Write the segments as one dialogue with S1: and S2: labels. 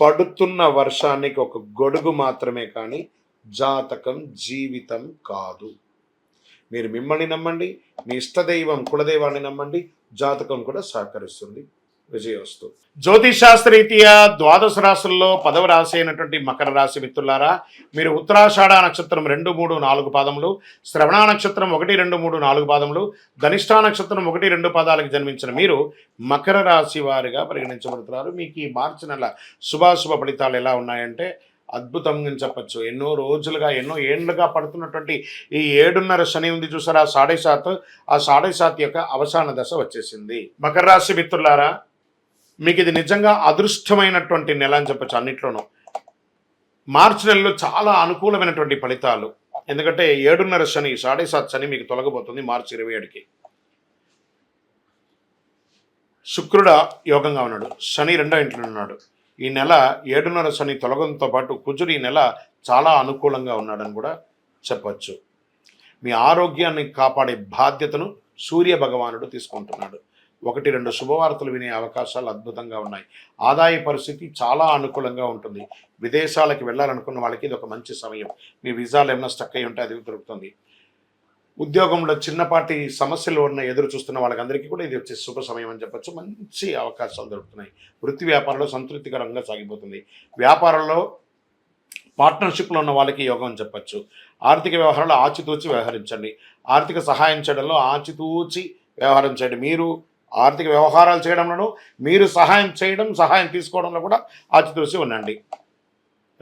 S1: పడుతున్న వర్షానికి ఒక గొడుగు మాత్రమే కానీ జాతకం జీవితం కాదు. మీరు మిమ్మల్ని నమ్మండి మీ ఇష్టదైవం కులదైవాన్ని నమ్మండి జాతకం కూడా సహకరిస్తుంది. విజయోస్తు. జ్యోతిషాస్త్రరీత్యా ద్వాదశ రాశుల్లో పదవ రాశి అయినటువంటి మకర రాశి మిత్రులారా మీరు ఉత్తరాషాఢ నక్షత్రం రెండు మూడు నాలుగు పాదములు శ్రవణ నక్షత్రం ఒకటి రెండు మూడు నాలుగు పాదములు ధనిష్టా నక్షత్రం ఒకటి రెండు పాదాలకు జన్మించిన మీరు మకర రాశి వారిగా పరిగణించబడుతున్నారు. మీకు ఈ మార్చి నెల శుభాశుభ ఫలితాలు ఎలా ఉన్నాయంటే అద్భుతంగా చెప్పచ్చు. ఎన్నో రోజులుగా ఎన్నో ఏండ్లుగా పడుతున్నటువంటి ఈ ఏడున్నర శని ఉంది చూసారా సాడే సాత్ ఆ సాడే సాత్ యొక్క అవసాన దశ వచ్చేసింది. మకర రాశి మిత్రులారా మీకు ఇది నిజంగా అదృష్టమైనటువంటి నెల అని చెప్పచ్చు అన్నిట్లోనూ. మార్చి నెలలో చాలా అనుకూలమైనటువంటి ఫలితాలు. ఎందుకంటే ఏడున్నర శని సాడే సాత్ శని మీకు తొలగబోతుంది మార్చి ఇరవై ఏడుకి. శుక్రుడ యోగంగా ఉన్నాడు. శని రెండో ఇంట్లో ఉన్నాడు. ఈ నెల ఏడున్నర శని తొలగంతో పాటు కుజుడు ఈ నెల చాలా అనుకూలంగా ఉన్నాడని కూడా చెప్పచ్చు. మీ ఆరోగ్యాన్ని కాపాడే బాధ్యతను సూర్య భగవానుడు తీసుకుంటున్నాడు. ఒకటి రెండు శుభవార్తలు వినే అవకాశాలు అద్భుతంగా ఉన్నాయి. ఆదాయ పరిస్థితి చాలా అనుకూలంగా ఉంటుంది. విదేశాలకు వెళ్ళాలనుకున్న వాళ్ళకి ఇది ఒక మంచి సమయం. మీ వీసాలు ఏమైనా స్టక్ అయి ఉంటే అది దొరుకుతుంది. ఉద్యోగంలో చిన్నపాటి సమస్యలు ఉన్న ఎదురు చూస్తున్న వాళ్ళకందరికీ కూడా ఇది వచ్చే శుభ సమయం అని చెప్పొచ్చు. మంచి అవకాశాలు దొరుకుతున్నాయి. వృత్తి వ్యాపారంలో సంతృప్తికరంగా సాగిపోతుంది. వ్యాపారంలో పార్ట్నర్షిప్లో ఉన్న వాళ్ళకి యోగం అని చెప్పచ్చు. ఆర్థిక వ్యవహారాలు ఆచితూచి వ్యవహరించండి. ఆర్థిక సహాయం చేయడంలో ఆచితూచి వ్యవహారం చేయండి మీరు ఆర్థిక వ్యవహారాలు చేయడంలో మీరు సహాయం చేయడం సహాయం తీసుకోవడంలో కూడా ఆచితూసి ఉండండి.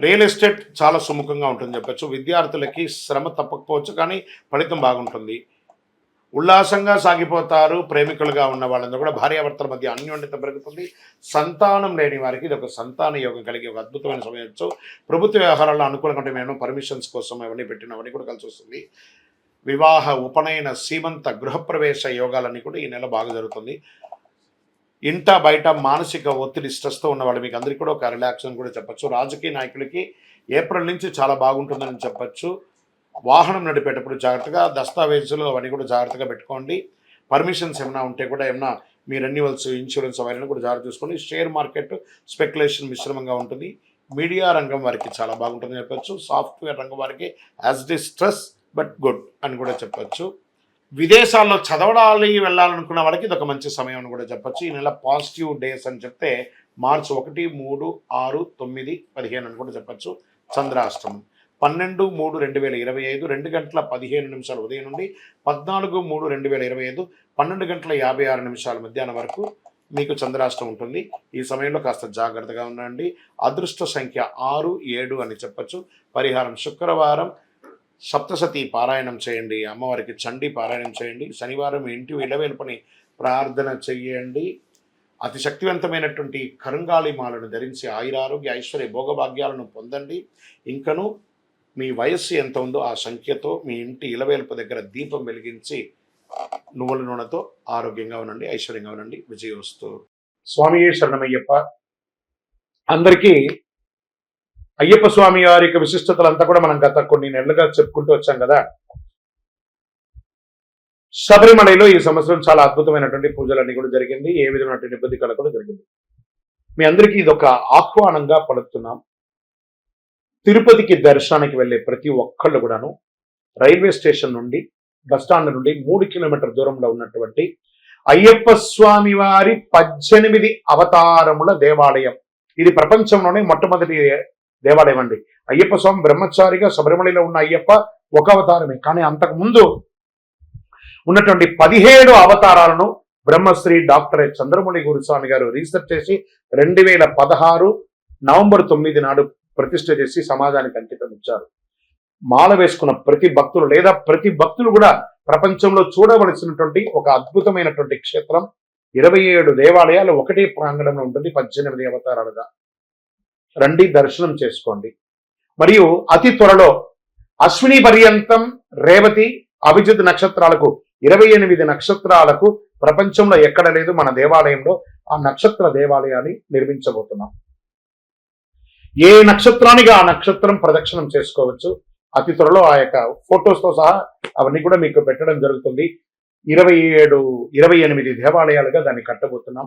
S1: రియల్ ఎస్టేట్ చాలా సుముఖంగా ఉంటుంది చెప్పచ్చు. విద్యార్థులకి శ్రమ తప్పకపోవచ్చు కానీ ఫలితం బాగుంటుంది. ఉల్లాసంగా సాగిపోతారు. ప్రేమికులుగా ఉన్న వాళ్ళందరూ కూడా భార్యాభర్తల మధ్య అన్యోన్యత పెరుగుతుంది. సంతానం లేని వారికి ఇది ఒక సంతాన యోగం కలిగే ఒక అద్భుతమైన సమయం. ప్రభుత్వ వ్యవహారాల్లో అనుకూలంగా మేము పర్మిషన్స్ కోసం అవన్నీ పెట్టినవన్నీ కూడా కలిసి వస్తుంది. వివాహ ఉపనయన సీమంత గృహప్రవేశ యోగాలన్నీ కూడా ఈ నెల బాగా జరుగుతుంది. ఇంట బయట మానసిక ఒత్తిడి స్ట్రెస్తో ఉన్న వాళ్ళు మీకు అందరికీ కూడా ఒక రిలాక్స్ అని కూడా చెప్పచ్చు. రాజకీయ నాయకులకి ఏప్రిల్ నుంచి చాలా బాగుంటుందని చెప్పచ్చు. వాహనం నడిపేటప్పుడు జాగ్రత్తగా దస్తావేజులు అవన్నీ కూడా జాగ్రత్తగా పెట్టుకోండి. పర్మిషన్స్ ఏమైనా ఉంటే కూడా ఏమైనా మీ రెన్యువల్స్ ఇన్సూరెన్స్ అవన్నీ కూడా జాగ్రత్త చూసుకోండి షేర్ మార్కెట్ స్పెక్యులేషన్ మిశ్రమంగా ఉంటుంది. మీడియా రంగం వారికి చాలా బాగుంటుందని చెప్పచ్చు. సాఫ్ట్వేర్ రంగం వారికి as the stress but good అని కూడా చెప్పచ్చు. విదేశాల్లో చదవడాలి వెళ్ళాలనుకున్న వాళ్ళకి ఇది ఒక మంచి సమయం అని కూడా చెప్పచ్చు. ఈ నెల పాజిటివ్ డేస్ అని చెప్తే మార్చి ఒకటి మూడు ఆరు తొమ్మిది పదిహేను అని కూడా చెప్పచ్చు. చంద్రాష్టమం పన్నెండు మూడు రెండు వేల ఇరవై ఐదు రెండు గంటల పదిహేను నిమిషాలు ఉదయం నుండి పద్నాలుగు మూడు రెండు వేల ఇరవై ఐదు పన్నెండు గంటల యాభై ఆరు నిమిషాల మధ్యాహ్నం వరకు మీకు చంద్రాష్టం ఉంటుంది. ఈ సమయంలో కాస్త జాగ్రత్తగా ఉండండి. అదృష్ట సంఖ్య ఆరు ఏడు అని చెప్పచ్చు. పరిహారం శుక్రవారం సప్తసతి పారాయణం చేయండి అమ్మవారికి చండి పారాయణం చేయండి శనివారం ఇంటి ఇలవేలుపని ప్రార్థన చెయ్యండి. అతి శక్తివంతమైనటువంటి కరుంగాళి మాలను ధరించి ఆయురారోగ్య ఐశ్వర్య భోగభాగ్యాలను పొందండి. ఇంకను మీ వయస్సు ఎంత ఉందో ఆ సంఖ్యతో మీ ఇంటి ఇలవేలుపు దగ్గర దీపం వెలిగించి నువ్వుల నూనెతో ఆరోగ్యంగా ఉండండి ఐశ్వర్యంగా ఉండండి. విజయోస్తు. స్వామి శరణమయ్యప్ప. అందరికీ అయ్యప్ప స్వామి వారి యొక్క విశిష్టతలంతా కూడా మనం గత కొన్ని నెలలుగా చెప్పుకుంటూ వచ్చాం కదా. శబరిమలలో ఈ సంవత్సరం చాలా అద్భుతమైనటువంటి పూజలన్నీ కూడా జరిగింది. ఏ విధమైనటువంటి ఇబ్బంది కలగకుండా జరిగింది. మీ అందరికీ ఇది ఒక ఆహ్వానంగా పలుకుతున్నాం. తిరుపతికి దర్శనానికి వెళ్ళే ప్రతి ఒక్కళ్ళు కూడాను రైల్వే స్టేషన్ నుండి బస్టాండ్ నుండి మూడు కిలోమీటర్ దూరంలో ఉన్నటువంటి అయ్యప్ప స్వామి వారి పద్దెనిమిది అవతారముల దేవాలయం. ఇది ప్రపంచంలోనే మొట్టమొదటి దేవాలయం అండి. అయ్యప్ప స్వామి బ్రహ్మచారిగా శబరిమలలో ఉన్న అయ్యప్ప ఒక అవతారమే. కానీ అంతకు ముందు ఉన్నటువంటి పదిహేడు అవతారాలను బ్రహ్మశ్రీ డాక్టర్ ఎస్. చంద్రమౌళి గురుస్వామి గారు రీసెర్చ్ చేసి రెండు వేల పదహారు నవంబర్ తొమ్మిది నాడు ప్రతిష్ట చేసి సమాజానికి అంకితం ఇచ్చారు. మాల వేసుకున్న ప్రతి భక్తులు లేదా ప్రతి భక్తులు కూడా ప్రపంచంలో చూడవలసినటువంటి ఒక అద్భుతమైనటువంటి క్షేత్రం. ఇరవై ఏడు దేవాలయాలు ఒకటే ప్రాంగణంలో ఉంటుంది. పద్దెనిమిది అవతారాలుగా. రండి దర్శనం చేసుకోండి. మరియు అతి త్వరలో అశ్విని పర్యంతం రేవతి అభిజిత్ నక్షత్రాలకు ఇరవై ఎనిమిది నక్షత్రాలకు ప్రపంచంలో ఎక్కడ లేదు మన దేవాలయంలో ఆ నక్షత్ర దేవాలయాన్ని నిర్మించబోతున్నాం. ఏ నక్షత్రానికి ఆ నక్షత్రం ప్రదక్షిణం చేసుకోవచ్చు అతి త్వరలో ఆ యొక్క ఫొటోస్తో తో సహా అవన్నీ కూడా మీకు పెట్టడం జరుగుతుంది. ఇరవై ఏడు ఇరవై ఎనిమిది దేవాలయాలుగా దాన్ని కట్టబోతున్నాం.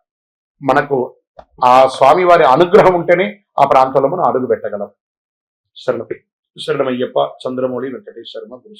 S1: మనకు ఆ స్వామివారి అనుగ్రహం ఉంటేనే ఆ ప్రాంతంలో మనం అడుగు పెట్టగలం శరణం శరణమయ్యప్ప చంద్రమౌళి వెంకటేశ్వరమ గురు